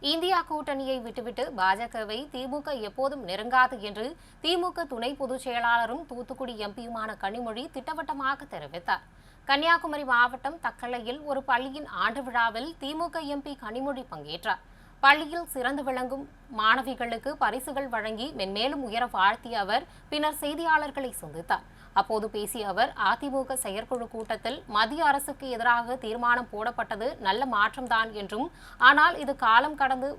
India கூட்டணியை விட்டுவிட்டு பாஜகவை திமுக எப்போதும் நெருங்காது என்று திமுக துணை பொதுச் செயலாளரும் தூத்துக்குடி எம்பியுமான கனிமொழி திட்டவட்டமாக தெரிவித்தார். கன்னியாகுமரி மாவட்டம் தக்கலையில் ஒரு பள்ளியின் ஆண்டு விழாவில் திமுக எம்பி கனிமொழி பங்கேற்றார். பள்ளியில் சிறந்து விளங்கும் மாணவிகளுக்கு பரிசுகள் வழங்கி மென்மேலும் உயர வாழ்த்திய அவர் பின்னர் செய்தியாளர்களை சந்தித்தார். அப்போது பேசிய அவர் அதிமுக செயற்குழு கூட்டத்தில் மத்திய அரசுக்கு எதிராக தீர்மானம் போடப்பட்டது நல்ல மாற்றம்தான் என்றும் ஆனால் இது காலம் கடந்து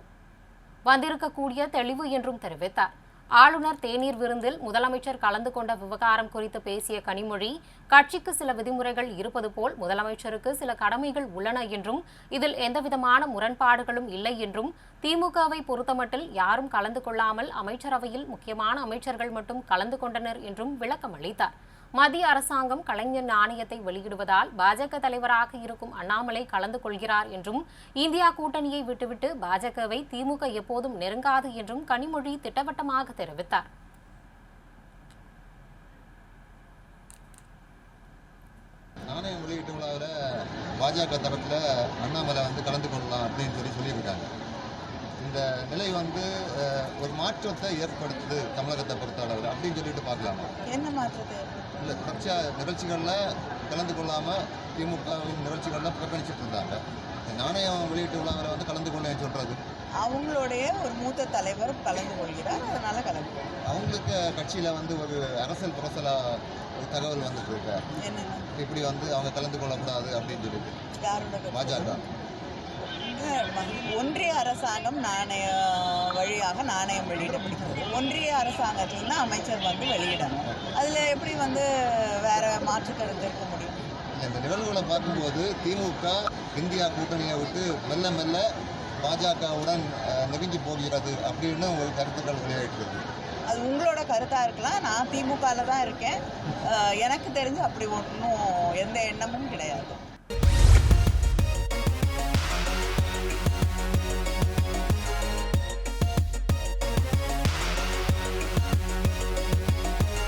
வந்திருக்கக்கூடிய தெளிவு என்றும் தெரிவித்தார். ஆளுநர் தேநீர் விருந்தில் முதலமைச்சர் கலந்து கொண்ட விவகாரம் குறித்து பேசிய கனிமொழி கட்சிக்கு சில விதிமுறைகள் இருப்பது போல் முதலமைச்சருக்கு சில கடமைகள் உள்ளன என்றும் இதில் எந்தவிதமான முரண்பாடுகளும் இல்லை என்றும் திமுகவை பொறுத்தமட்டில் யாரும் கலந்து கொள்ளாமல் அமைச்சரவையில் முக்கியமான அமைச்சர்கள் மட்டும் கலந்து கொண்டனர் என்றும் விளக்கம் அளித்தார் மத்திய அரசாங்கம் கலைஞர் நாணயத்தை வெளியிடுவதால் பாஜக தலைவராக இருக்கும் அண்ணாமலை கலந்து கொள்கிறார் என்றும் இந்தியா கூட்டணியை விட்டுவிட்டு பாஜகவை திமுக எப்போதும் நெருங்காது என்றும் கனிமொழி திட்டவட்டமாக தெரிவித்தார். நாணயம் வெளியீட்டு விழாவில் பாஜக தரத்தில் அண்ணாமலை வந்து கலந்து கொள்ளலாம் அப்படின்னு சொல்லி சொல்லியிருக்காங்க. நிலை வந்து ஒரு மாற்றத்தை ஏற்படுத்துது தமிழகத்தை பொறுத்த அளவில் அப்படின்னு சொல்லிட்டு பார்க்கலாமா? என்ன மாற்றத்தை இல்லை கட்சியா நிகழ்ச்சிகளில் கலந்து கொள்ளாமல் திமுகவின் நிகழ்ச்சிகளில் புறக்கணிச்சிட்டு இருந்தாங்க. நாணயம் வெளியீட்டு விழாவில் வந்து கலந்து கொள்ளேன்னு சொல்கிறது அவங்களுடைய ஒரு மூத்த தலைவர் கலந்து கொள்கிறார் அதனால கலந்து. அவங்களுக்கு கட்சியில் வந்து ஒரு அரசியல் புரசலாக ஒரு தகவல் வந்துட்டு இருக்கு. இப்படி வந்து அவங்க கலந்து கொள்ளக்கூடாது அப்படின்னு சொல்லிட்டு? பாஜக. ம- ஒன்றிய அரசாங்கம் நாணய வழியாக நாணயம் வெளியிடப்படுகிறது ஒன்றிய அரசாங்கத்தில் தான் அமைச்சர் வந்து வெளியிடணும். அதில் எப்படி வந்து வேற மாற்று கருத்து இருக்க முடியும்? இந்த நிகழ்வுகளை பார்க்கும்போது திமுக இந்தியா கூட்டணியை விட்டு மெல்ல மெல்ல பாஜகவுடன் நெருங்கி போகிறது அப்படின்னு ஒரு கருத்துக்கள் வெளியாயிட்டு அது உங்களோட கருத்தாக இருக்கலாம். நான் திமுகவில் தான் இருக்கேன் எனக்கு தெரிஞ்சு அப்படி ஒன்றும் எந்த எண்ணமும் கிடையாது.